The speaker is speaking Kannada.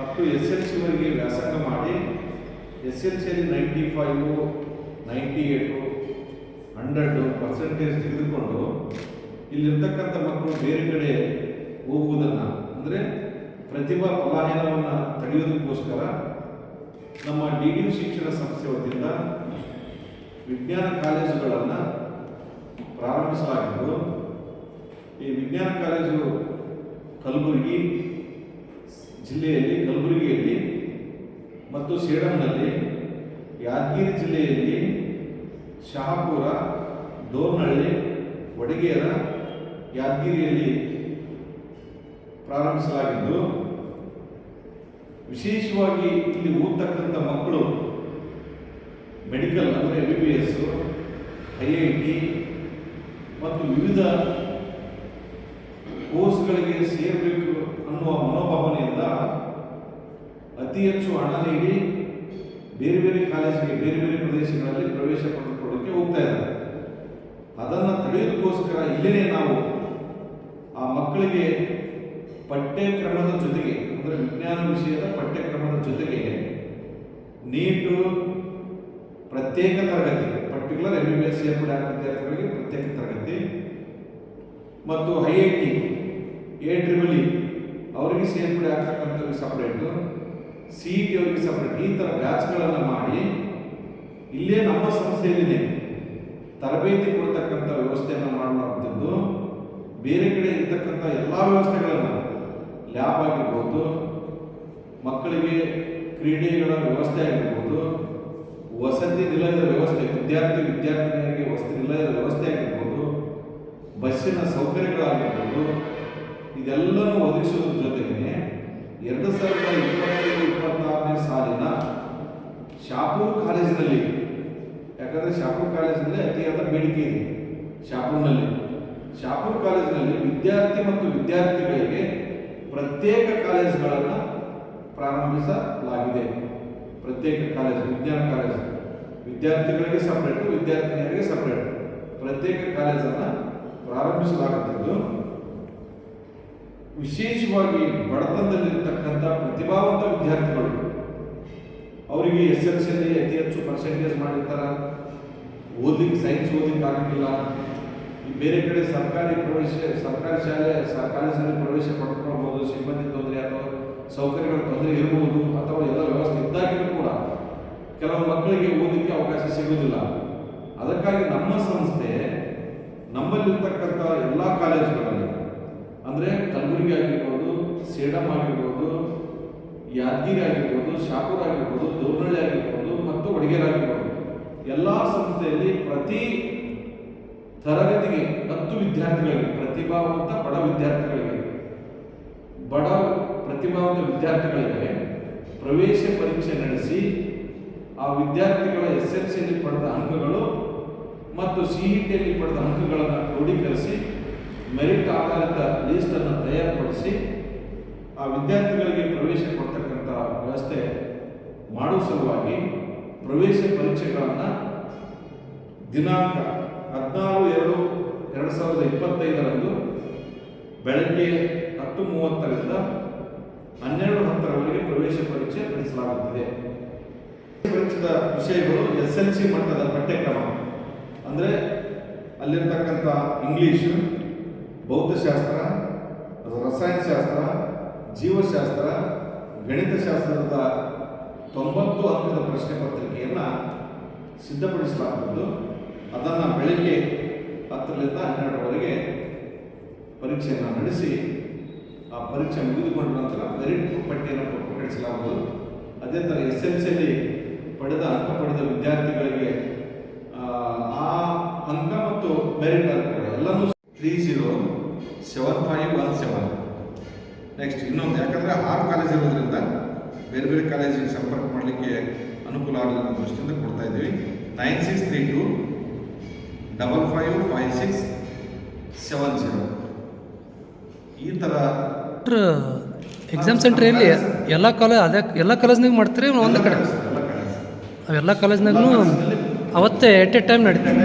ಅಪ್ ಎಸ್ ಎಲ್ ಸಿವರೆಗೆ ವ್ಯಾಸಂಗ ಮಾಡಿ ಎಸ್ ಎಲ್ ಸಿಯಲ್ಲಿ ninety five ninety eight hundred percentage ತೆಗೆದುಕೊಂಡು ಇಲ್ಲಿರ್ತಕ್ಕಂಥ ಮಕ್ಕಳು ಬೇರೆ ಕಡೆ ಹೋಗುವುದನ್ನು, ಅಂದರೆ ಪ್ರತಿಭಾ ಪಲಾಯನವನ್ನು ತಡೆಯೋದಕ್ಕೋಸ್ಕರ ನಮ್ಮ ಡಿ ಡಿ ಶಿಕ್ಷಣ ಸಂಸ್ಥೆ ವತಿಯಿಂದ ವಿಜ್ಞಾನ ಕಾಲೇಜುಗಳನ್ನು ಪ್ರಾರಂಭಿಸಲಾಗಿದ್ದು, ಈ ವಿಜ್ಞಾನ ಕಾಲೇಜು ಕಲಬುರಗಿ ಜಿಲ್ಲೆಯಲ್ಲಿ ಮತ್ತು ಸೇಡಂನಲ್ಲಿ ಯಾದಗಿರಿ ಜಿಲ್ಲೆಯಲ್ಲಿ ಶಹಾಪುರ ದೋರ್ನಹಳ್ಳಿ ವಡಗೇರ ಯಾದಗಿರಿಯಲ್ಲಿ ಪ್ರಾರಂಭಿಸಲಾಗಿದ್ದು, ವಿಶೇಷವಾಗಿ ಇಲ್ಲಿ ಓದ್ತಕ್ಕಂಥ ಮಕ್ಕಳು ಮೆಡಿಕಲ್ ಅಂದರೆ M B B S I I T ಮತ್ತು ವಿವಿಧ ಕೋರ್ಸ್ಗಳಿಗೆ ಸೇರಬೇಕು ಅನ್ನುವ ಮನೋಭಾವನೆಯಿಂದ ಅತಿ ಹೆಚ್ಚು ಹಣ ನೀಡಿ ಬೇರೆ ಬೇರೆ ಕಾಲೇಜಿಗೆ, ಬೇರೆ ಬೇರೆ ಪ್ರದೇಶಗಳಲ್ಲಿ ಪ್ರವೇಶ ಪಡೆದುಕೊಳ್ಳೋಕ್ಕೆ ಹೋಗ್ತಾ ಇದ್ದಾರೆ. ಅದನ್ನು ತಡೆಯೋದಕ್ಕೋಸ್ಕರ ಇಲ್ಲೇ ನಾವು ಆ ಮಕ್ಕಳಿಗೆ ಪಠ್ಯಕ್ರಮದ ಜೊತೆಗೆ, ಅಂದರೆ ವಿಜ್ಞಾನ ವಿಷಯದ ಪಠ್ಯಕ್ರಮದ ಜೊತೆಗೆ ನೀಟು, ಪ್ರತ್ಯೇಕ ತರಗತಿ, particular M B B S ಆಗೋ ವಿದ್ಯಾರ್ಥಿಗಳಿಗೆ ಪ್ರತ್ಯೇಕ ತರಗತಿ ಮತ್ತು I I T A triple E ಅವರಿಗೆ ಸೇರ್ಪಡೆ ಆಗ್ತಕ್ಕಂಥ ಸಪ್ರೇಟು ಸಿ ಇ ಟಿ ಅವರಿಗೆ ಸಪ್ರೇಟ್ ಈ ಥರ ಬ್ಯಾಚ್ಗಳನ್ನು ಮಾಡಿ, ಇಲ್ಲೇ ನಮ್ಮ ಸಂಸ್ಥೆಯಲ್ಲಿದೆ ತರಬೇತಿ ಕೊಡ್ತಕ್ಕಂಥ ವ್ಯವಸ್ಥೆಯನ್ನು ಮಾಡಲಾಗುತ್ತಿದ್ದು ಬೇರೆ ಕಡೆ ಇರ್ತಕ್ಕಂಥ ಎಲ್ಲ ವ್ಯವಸ್ಥೆಗಳನ್ನು ಲ್ಯಾಬ್ ಆಗಿರ್ಬೋದು, ಮಕ್ಕಳಿಗೆ ಕ್ರೀಡೆಗಳ ವ್ಯವಸ್ಥೆ ಆಗಿರ್ಬೋದು, ವಸತಿ ನಿಲಯದ ವ್ಯವಸ್ಥೆ, ವಿದ್ಯಾರ್ಥಿ ವಿದ್ಯಾರ್ಥಿನಿಯರಿಗೆ ವಸತಿ ನಿಲಯದ ವ್ಯವಸ್ಥೆ ಆಗಿರ್ಬೋದು, ಬಸ್ಸಿನ ಸೌಕರ್ಯಗಳಾಗಿರ್ಬೋದು ಇದೆಲ್ಲವೂ ಒದಗಿಸುವುದರ ಜೊತೆಗೆ ಎರಡು ಸಾವಿರದ ಇಪ್ಪತ್ತೈದು ಇಪ್ಪತ್ತಾರನೇ ಸಾಲಿನ ಶಾಪೂರ್ ಕಾಲೇಜಿನಲ್ಲಿ ಯಾಕಂದರೆ ಶಾಪೂರ್ ಕಾಲೇಜಿನಲ್ಲಿ ಅತಿಯಾದ ಬೇಡಿಕೆ ಇದೆ ಶಾಪೂರ್ನಲ್ಲಿ. ಶಾಪೂರ್ ಕಾಲೇಜಿನಲ್ಲಿ ವಿದ್ಯಾರ್ಥಿ ಮತ್ತು ವಿದ್ಯಾರ್ಥಿಗಳಿಗೆ ಪ್ರತ್ಯೇಕ ಕಾಲೇಜುಗಳನ್ನು ಪ್ರಾರಂಭಿಸಲಾಗಿದೆ. ಪ್ರತ್ಯೇಕ ಕಾಲೇಜು, ವಿಜ್ಞಾನ ಕಾಲೇಜು. ವಿದ್ಯಾರ್ಥಿಗಳಿಗೆ ಸಪ್ರೇಟು ವಿದ್ಯಾರ್ಥಿನಿಯರಿಗೆ ಸಪ್ರೇಟ್ ಪ್ರತ್ಯೇಕ ಕಾಲೇಜನ್ನು ಪ್ರಾರಂಭಿಸಲಾಗುತ್ತಿದ್ದು, ವಿಶೇಷವಾಗಿ ಬಡತನದಲ್ಲಿರ್ತಕ್ಕಂಥ ಪ್ರತಿಭಾವಂತ ವಿದ್ಯಾರ್ಥಿಗಳು, ಅವರಿಗೆ ಎಸ್ ಎಲ್ ಸಿಯಲ್ಲಿ ಅತಿ ಹೆಚ್ಚು ಪರ್ಸೆಂಟೇಜ್ ಮಾಡಿರ್ತಾರ. ಓದ್ಲಿಕ್ಕೆ ಸೈನ್ಸ್ ಓದಲಿಕ್ಕೆ ಆಗಂಗಿಲ್ಲ ಬೇರೆ ಕಡೆ ಸರ್ಕಾರಿ ಪ್ರವೇಶ, ಸರ್ಕಾರಿ ಶಾಲೆ ಸರ್ಕಾರಿ ಶಾಲೆ ಪ್ರವೇಶ ಪಡ್ಕೊಳ್ಬೋದು. ಸಿಬ್ಬಂದಿ ತೊಂದರೆ ಅಥವಾ ಸೌಕರ್ಯಗಳ ತೊಂದರೆ ಇರಬಹುದು ಅಥವಾ ಎಲ್ಲ ವ್ಯವಸ್ಥೆ ಇದ್ದಾಗಿಯೂ ಕೂಡ ಕೆಲವು ಮಕ್ಕಳಿಗೆ ಓದಲಿಕ್ಕೆ ಅವಕಾಶ ಸಿಗುವುದಿಲ್ಲ. ಅದಕ್ಕಾಗಿ ನಮ್ಮ ಸಂಸ್ಥೆ ನಮ್ಮಲ್ಲಿರ್ತಕ್ಕಂಥ ಎಲ್ಲ ಕಾಲೇಜುಗಳಲ್ಲಿ, ಅಂದರೆ ಕಲಬುರಗಿ ಆಗಿರ್ಬೋದು, ಸೇಡಂ ಆಗಿರ್ಬೋದು, ಯಾದಗಿರಿ ಆಗಿರ್ಬೋದು, ಶಾಪುರ ಆಗಿರ್ಬೋದು, ದೌರ್ನಳ್ಳಿ ಆಗಿರ್ಬೋದು, ಮತ್ತು ವಡಗೇರ್ ಆಗಿರ್ಬೋದು ಎಲ್ಲ ಸಂಸ್ಥೆಯಲ್ಲಿ ಪ್ರತಿ ತರಗತಿಗೆ ಹತ್ತು ವಿದ್ಯಾರ್ಥಿಗಳಿಗೆ ಪ್ರತಿಭಾವಂತ ಬಡ ವಿದ್ಯಾರ್ಥಿಗಳಿಗೆ ಬಡ ಪ್ರತಿಭಾವಂತ ವಿದ್ಯಾರ್ಥಿಗಳಿಗೆ ಪ್ರವೇಶ ಪರೀಕ್ಷೆ ನಡೆಸಿ ಆ ವಿದ್ಯಾರ್ಥಿಗಳ ಎಸ್ ಎಲ್ ಸಿಯಲ್ಲಿ ಪಡೆದ ಅಂಕಗಳು ಮತ್ತು ಸಿ ಇ ಟಿಯಲ್ಲಿ ಪಡೆದ ಅಂಕಗಳನ್ನು ಕ್ರೋಢೀಕರಿಸಿ ಮೆರಿಟ್ ಆಧಾರಿತ ಲೀಸ್ಟನ್ನು ತಯಾರುಪಡಿಸಿ ಆ ವಿದ್ಯಾರ್ಥಿಗಳಿಗೆ ಪ್ರವೇಶ ಕೊಡ್ತಕ್ಕಂಥ ವ್ಯವಸ್ಥೆ ಮಾಡುವ ಸಲುವಾಗಿ ಪ್ರವೇಶ ಪರೀಕ್ಷೆಗಳನ್ನು ದಿನಾಂಕ ಹದಿನಾರು ಎರಡು ಎರಡು ಸಾವಿರದ ಇಪ್ಪತ್ತೈದರಂದು ಬೆಳಗ್ಗೆ ಹತ್ತು ಮೂವತ್ತರಿಂದ ಹನ್ನೆರಡು ಹತ್ತರವರೆಗೆ ಪ್ರವೇಶ ಪರೀಕ್ಷೆ ನಡೆಸಲಾಗುತ್ತದೆ. ಪರೀಕ್ಷೆದ ವಿಷಯಗಳು ಎಸ್ ಎಲ್ ಸಿ ಮಟ್ಟದ ಪಠ್ಯಕ್ರಮ. ಅಂದರೆ ಅಲ್ಲಿರ್ತಕ್ಕಂಥ ಇಂಗ್ಲೀಷು, ಭೌತಶಾಸ್ತ್ರ, ರಸಾಯನಶಾಸ್ತ್ರ, ಜೀವಶಾಸ್ತ್ರ, ಗಣಿತಶಾಸ್ತ್ರದ ತೊಂಬತ್ತು ಅಂಕದ ಪ್ರಶ್ನೆ ಪತ್ರಿಕೆಯನ್ನು ಸಿದ್ಧಪಡಿಸಲಾಗುವುದು ಅದನ್ನು ಬೆಳಿಗ್ಗೆ ಹತ್ತರಿಂದ ಹನ್ನೆರಡರವರೆಗೆ ಪರೀಕ್ಷೆಯನ್ನು ನಡೆಸಿ ಆ ಪರೀಕ್ಷೆ ಮುಗಿದುಕೊಂಡ ನಂತರ ಮೆರಿಟ್ ಪಟ್ಟಿಯನ್ನು ಪ್ರಕಟಿಸಲಾಗುವುದು. ಅದೇ ಥರ ಎಸ್ ಎಲ್ ಸಿಯಲ್ಲಿ ಪಡೆದ ಅಂಕ ಪಡೆದ ವಿದ್ಯಾರ್ಥಿಗಳಿಗೆ ಆ, ಅಂಕ ಮತ್ತು ಮೆರಿಟ್ ಅಂಕಗಳು ಎಲ್ಲನೂ three zero seven five one seven next ಇನ್ನೊಂದು ಯಾಕಂದರೆ ಆರು ಕಾಲೇಜ್ ಇರೋದ್ರಿಂದ ಬೇರೆ ಬೇರೆ ಕಾಲೇಜಿಗೆ ಸಂಪರ್ಕ ಮಾಡಲಿಕ್ಕೆ ಅನುಕೂಲ ಆಗಲಿ ಅನ್ನೋ ದೃಷ್ಟಿಯಿಂದ ಕೊಡ್ತಾ ಇದ್ದೀವಿ. Nine six three two double five five six seven zero ಈ ಥರ ಎಕ್ಸಾಮ್ ಸೆಂಟರ್ ಎಲ್ಲಿ? ಎಲ್ಲ ಕಾಲೇಜ್ ಅದೇ ಎಲ್ಲ ಕಾಲೇಜ್ನಾಗ ಮಾಡ್ತೀರಿ ಒಂದು ಕಡೆ? ಅವೆಲ್ಲ ಕಾಲೇಜ್ನಾಗೂ ಅವತ್ತೇ ಎಟ್ ಎ ಟೈಮ್ ನಡೀತದೆ